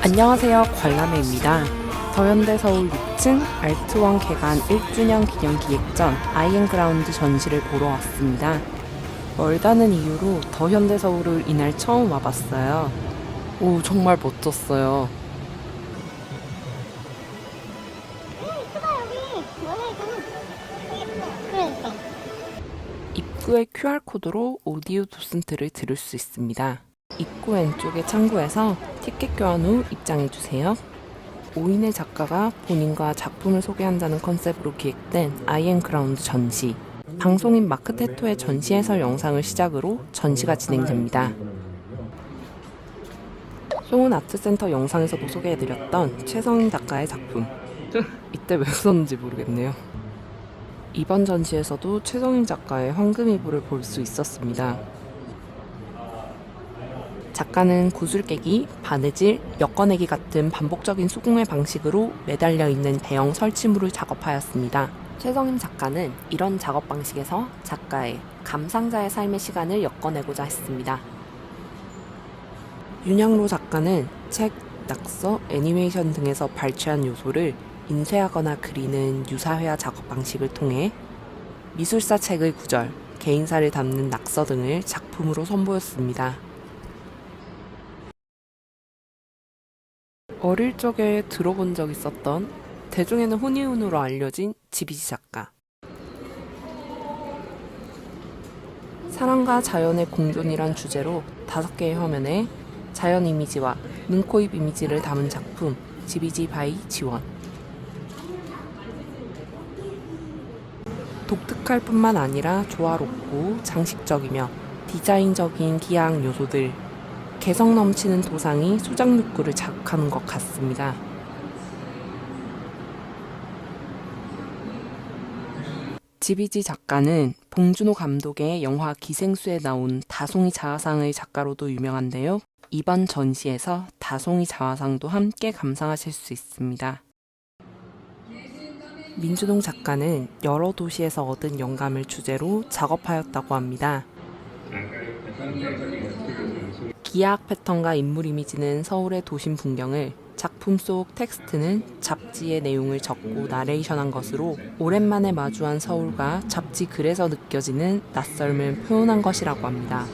안녕하세요. 관람회입니다. 더현대 서울 6층 알트원 개관 1주년 기념 기획전 아이엔그라운드 전시를 보러 왔습니다. 멀다는 이유로 더현대 서울을 이날 처음 와봤어요. 오, 정말 멋졌어요. 입구의 QR코드로 오디오 도슨트를 들을 수 있습니다. 입구 왼쪽의 창구에서 티켓 교환 후 입장해주세요. 5인의 작가가 본인과 작품을 소개한다는 컨셉으로 기획된 아이엠 그라운드 전시. 방송인 마크 테토의 전시 해설 영상을 시작으로 전시가 진행됩니다. 송은 아트센터 영상에서도 소개해드렸던 최성인 작가의 작품. 이때 왜 썼는지 모르겠네요. 이번 전시에서도 최성인 작가의 황금이불을 볼 수 있었습니다. 작가는 구슬깨기, 바느질, 엮어내기 같은 반복적인 수공의 방식으로 매달려 있는 대형 설치물을 작업하였습니다. 최성인 작가는 이런 작업 방식에서 작가의 감상자의 삶의 시간을 엮어내고자 했습니다. 윤양로 작가는 책, 낙서, 애니메이션 등에서 발췌한 요소를 인쇄하거나 그리는 유사회화 작업 방식을 통해 미술사 책의 구절, 개인사를 담는 낙서 등을 작품으로 선보였습니다. 어릴 적에 들어본 적 있었던 대중에는 혼이운으로 알려진 지비지 작가. 사랑과 자연의 공존이란 주제로 다섯 개의 화면에 자연 이미지와 눈, 코, 입 이미지를 담은 작품 지비지 바이 지원. 독특할 뿐만 아니라 조화롭고 장식적이며 디자인적인 기악 요소들, 개성 넘치는 도상이 수장 욕구를 자극하는 것 같습니다. 지비지 작가는 봉준호 감독의 영화 기생수에 나온 다송이 자화상의 작가로도 유명한데요. 이번 전시에서 다송이 자화상도 함께 감상하실 수 있습니다. 민주동 작가는 여러 도시에서 얻은 영감을 주제로 작업하였다고 합니다. 기악 패턴과 인물 이미지는 서울의 도심 풍경을 작품 속 텍스트는 잡지의 내용을 적고 나레이션한 것으로 오랜만에 마주한 서울과 잡지 글에서 느껴지는 낯설음을 표현한 것이라고 합니다.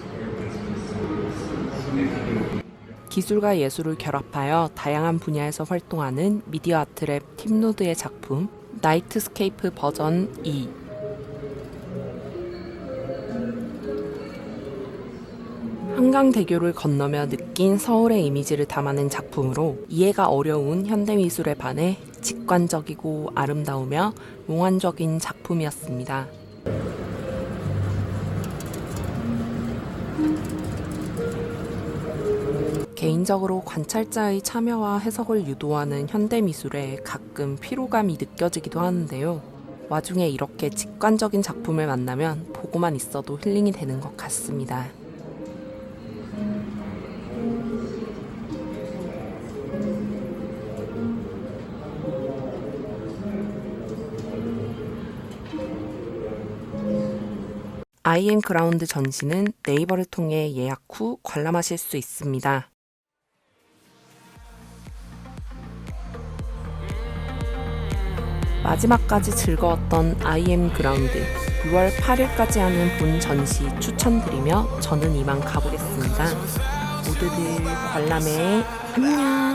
기술과 예술을 결합하여 다양한 분야에서 활동하는 미디어 아트랩 팀노드의 작품 나이트스케이프 버전 2 한강대교를 건너며 느낀 서울의 이미지를 담아낸 작품으로 이해가 어려운 현대미술에 반해 직관적이고 아름다우며 몽환적인 작품이었습니다. 개인적으로 관찰자의 참여와 해석을 유도하는 현대미술에 가끔 피로감이 느껴지기도 하는데요. 와중에 이렇게 직관적인 작품을 만나면 보고만 있어도 힐링이 되는 것 같습니다. IM 그라운드 전시는 네이버를 통해 예약 후 관람하실 수 있습니다. 마지막까지 즐거웠던 IM 그라운드 6월 8일까지 하는 본 전시 추천드리며 저는 이만 가보겠습니다. 모두들 관람에 안녕!